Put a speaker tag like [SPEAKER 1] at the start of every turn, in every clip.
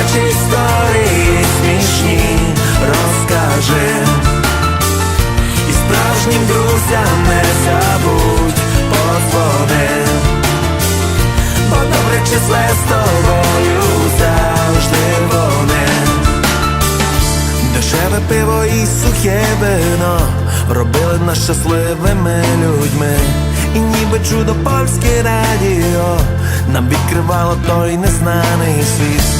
[SPEAKER 1] Дитячі історії смішні розкаже. І справжнім друзям не забудь подзвони. Бо добре числе з тобою завжди вони. Дешеве пиво і сухе вино робили нас щасливими людьми. І ніби чудо польське радіо нам відкривало той незнаний світ.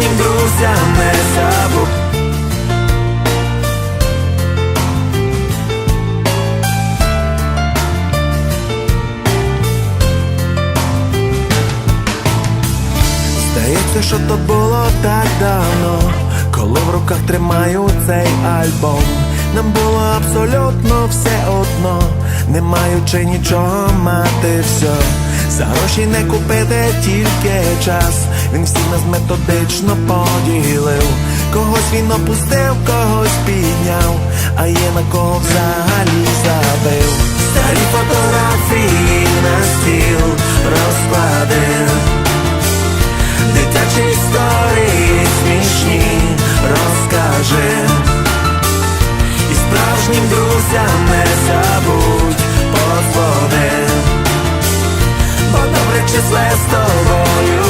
[SPEAKER 1] справжнім друзям не забудь Здається, що то було так давно, коли в руках тримаю цей альбом. Нам було абсолютно все одно, не маючи нічого мати все. За гроші не купити тільки час. Він всіх нас методично поділив. Когось він опустив, когось підняв, а є на кого взагалі забив. Старі фотографії на стіл розкладив. Дитячі історії смішні розкаже І справжнім друзям не забудь подзвони Бо добре числе з тобою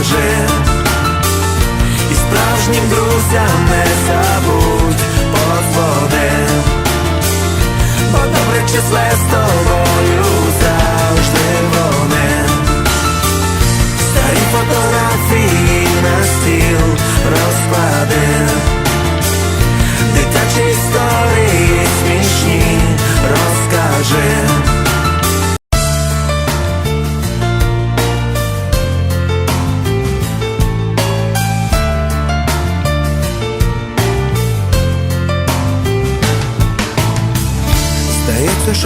[SPEAKER 1] розкаже І справжнім друзям не забудь подзвони. Бо добре числе з тобою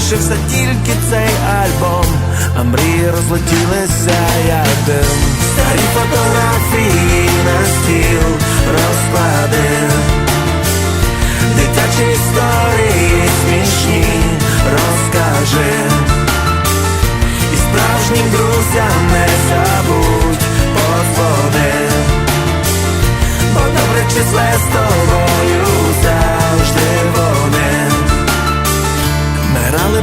[SPEAKER 1] Залишився тільки цей альбом, а мрії розлетілися як дим. Старі фотографії на стіл розкладив. Дитячі історії смішні розкажи І справжнім друзям не забудь подзвони Бо добре числе з тобою